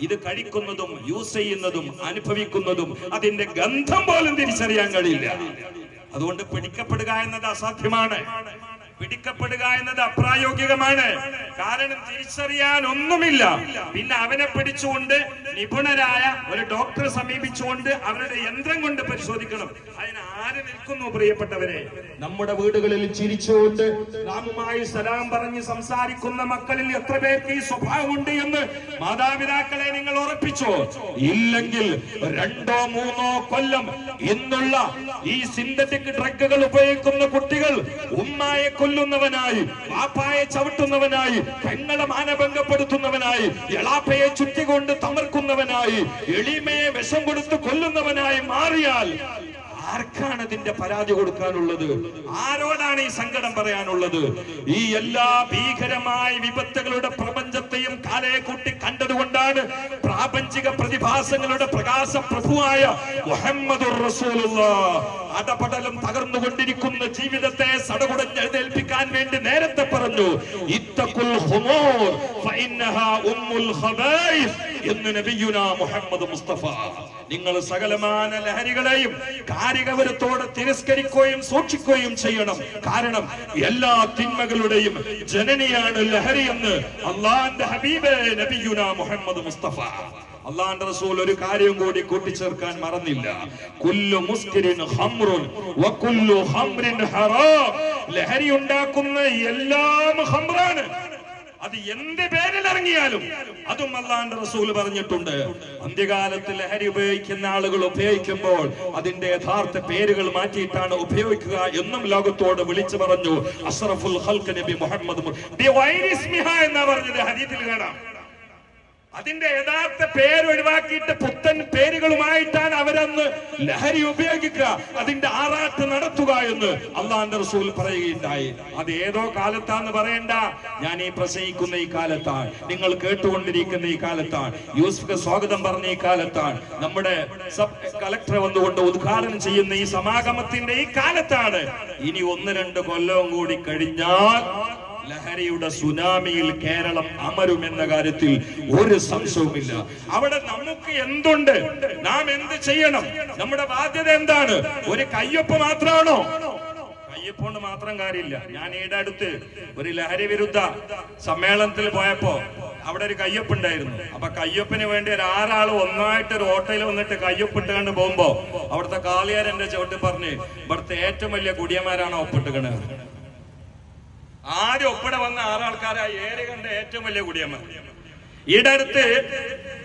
ഇത് കഴിക്കുന്നതും യൂസ് ചെയ്യുന്നതും അനുഭവിക്കുന്നതും അതിന്റെ ഗന്ധം പോലും തിരിച്ചറിയാൻ കഴിയില്ല. അതുകൊണ്ട് പിടിക്കപ്പെടുക എന്നത് അസാധ്യമാണ്. പിടിക്കപ്പെടുക എന്നത് അപ്രായോഗികമാണ്. കാരണം തിരിച്ചറിയാൻ ഒന്നുമില്ല പിന്നെ അവനെ പിടിച്ചുകൊണ്ട് നിപുണരായ ഒരു ഡോക്ടറെ സമീപിച്ചുകൊണ്ട് അവരുടെ യന്ത്രം കൊണ്ട് പരിശോധിക്കണം. അതിന് ആര് നിൽക്കുന്നു പ്രിയപ്പെട്ടവരെ? നമ്മുടെ വീടുകളിൽ ചിരിച്ചുകൊണ്ട് നാമുമായി സലാം പറഞ്ഞ് സംസാരിക്കുന്ന മക്കളിൽ എത്ര പേർക്ക് ഈ സ്വഭാവമുണ്ട് എന്ന് മാതാപിതാക്കളെ നിങ്ങൾ ഉറപ്പിച്ചോ? ഇല്ലെങ്കിൽ രണ്ടോ മൂന്നോ കൊല്ലം ഇന്നുള്ള ഈ സിന്തറ്റിക് ഡ്രഗുകൾ ഉപയോഗിക്കുന്ന കുട്ടികൾ ഉമ്മായെ കൊല്ലുന്നവനായി പാപ്പായെ ചവിട്ടുന്നവനായി പെങ്ങളെ മാനഭംഗപ്പെടുത്തുന്നവനായി എളാപ്പയെ ചുറ്റിക്കൊണ്ട് തമർക്കുന്നവനായി എളിമയെ വിഷം കൊടുത്ത് കൊല്ലുന്നവനായി മാറിയാൽ ആർക്കാണ് ഇതിന്റെ പരാതി കൊടുക്കാനുള്ളത്? ആരോടാണ് ഈ സങ്കടം പറയാനുള്ളത്? ഈ എല്ലാ ഭീകരമായ വിപത്തുകളുടെ പ്രപഞ്ചത്തെയും കാലയെ കൂട്ടി കണ്ടതുകൊണ്ടാണ് പ്രാപഞ്ചിക പ്രതിഭാസങ്ങളുടെ പ്രകാശ പ്രഭുവായ മുഹമ്മദ് അടപടലും തകർന്നുകൊണ്ടിരിക്കുന്ന ജീവിതത്തെ സടകുടഞ്ഞ് എഴുന്നേൽപ്പിക്കാൻ വേണ്ടി നേരത്തെ اتقوا الخمور فإنها أم الخبائث. മുഹമ്മദ് മുസ്തഫ. നിങ്ങൾ സകലമാന ലഹരികളെയും കാരികവരത്തോടെ തിരസ്കരിക്കുകയും സൂക്ഷിക്കുകയും ചെയ്യണം. കാരണം എല്ലാ തിന്മകളുടെയും ജനനിയാണ് ലഹരി എന്ന് അള്ളാന്റെ ഹബീബേ നബിയുന മുഹമ്മദ് മുസ്തഫ. അള്ളാന്റെ റസൂൽ ഒരു കാര്യം കൂടി കൂട്ടിച്ചേർക്കാൻ മറന്നില്ല. കുല്ലു മുസ്കിരിൻ ഹംറുൻ വകുല്ലു ഹംറിൻ ഹറാം. ലഹരി ഉണ്ടാക്കുന്ന എല്ലാം ഹംറാണ് അത് എന്ത് പേരിൽ ഇറങ്ങിയാലും അതും അല്ലാണ്ട് റസൂൽ പറഞ്ഞിട്ടുണ്ട്. അന്ത്യകാലത്ത് ലഹരി ഉപയോഗിക്കുന്ന ആളുകൾ ഉപയോഗിക്കുമ്പോൾ അതിന്റെ യഥാർത്ഥ പേരുകൾ മാറ്റിയിട്ടാണ് ഉപയോഗിക്കുക എന്നും ലോകത്തോട് വിളിച്ചു പറഞ്ഞു. അഷ്റഫുൽ ഹൽക്ക് നബി മുഹമ്മദ് എന്നാ പറഞ്ഞത് ഹദീത്തിൽ കാണാം അതിന്റെ യഥാർത്ഥ പേര് ഒഴിവാക്കിയിട്ട് പുത്തൻ പേരുകളുമായിട്ടാണ് അവരന്ന് ലഹരി ഉപയോഗിക്കുക. അതിന്റെ ആറാട്ട് നടത്തുക എന്ന് അള്ളാന്റെ റസൂൽ പറയുകയുണ്ടായി. അത് ഏതോ കാലത്താന്ന് പറയണ്ട. ഞാൻ ഈ പ്രസംഗിക്കുന്ന ഈ കാലത്താണ്. നിങ്ങൾ കേട്ടുകൊണ്ടിരിക്കുന്ന ഈ കാലത്താണ്. യൂസ്ഫിക്ക് സ്വാഗതം പറഞ്ഞ ഈ കാലത്താണ്. നമ്മുടെ സബ് കളക്ടർ വന്നുകൊണ്ട് ഉദ്ഘാടനം ചെയ്യുന്ന ഈ സമാഗമത്തിന്റെ ഈ കാലത്താണ്. ഇനി ഒന്ന് രണ്ട് കൊല്ലവും കൂടി കഴിഞ്ഞാൽ ലഹരിയുടെ സുനാമിയിൽ കേരളം അമരുമെന്ന കാര്യത്തിൽ ഒരു സംശയവുമില്ല. അവിടെ നമുക്ക് എന്തുണ്ട്? നാം എന്ത് ചെയ്യണം? നമ്മുടെ ബാധ്യത എന്താണ്? ഒരു കയ്യൊപ്പ് മാത്രമാണോ? കയ്യൊപ്പുകൊണ്ട് മാത്രം കാര്യമില്ല. ഞാൻ ഈടെ അടുത്ത് ഒരു ലഹരി വിരുദ്ധ സമ്മേളനത്തിൽ പോയപ്പോ അവിടെ ഒരു കയ്യൊപ്പ് ഉണ്ടായിരുന്നു. അപ്പൊ കയ്യൊപ്പിന് വേണ്ടി ഒരു ആറാൾ ഒന്നായിട്ട് ഒരു ഓട്ടോയിൽ വന്നിട്ട് കയ്യൊപ്പിട്ട് കണ്ട് പോകുമ്പോ അവിടുത്തെ കാളിയാർ എന്റെ ചവിട്ടി പറഞ്ഞ് ഇവിടുത്തെ ഏറ്റവും വലിയ കുടിയന്മാരാണ് ഒപ്പിട്ടുകണത് ആദ്യം ഒപ്പിടെ വന്ന ആറാൾക്കാരായി ഏറെ കണ്ട ഏറ്റവും വലിയ കുടിയമ്മ. ഈടെ അടുത്ത്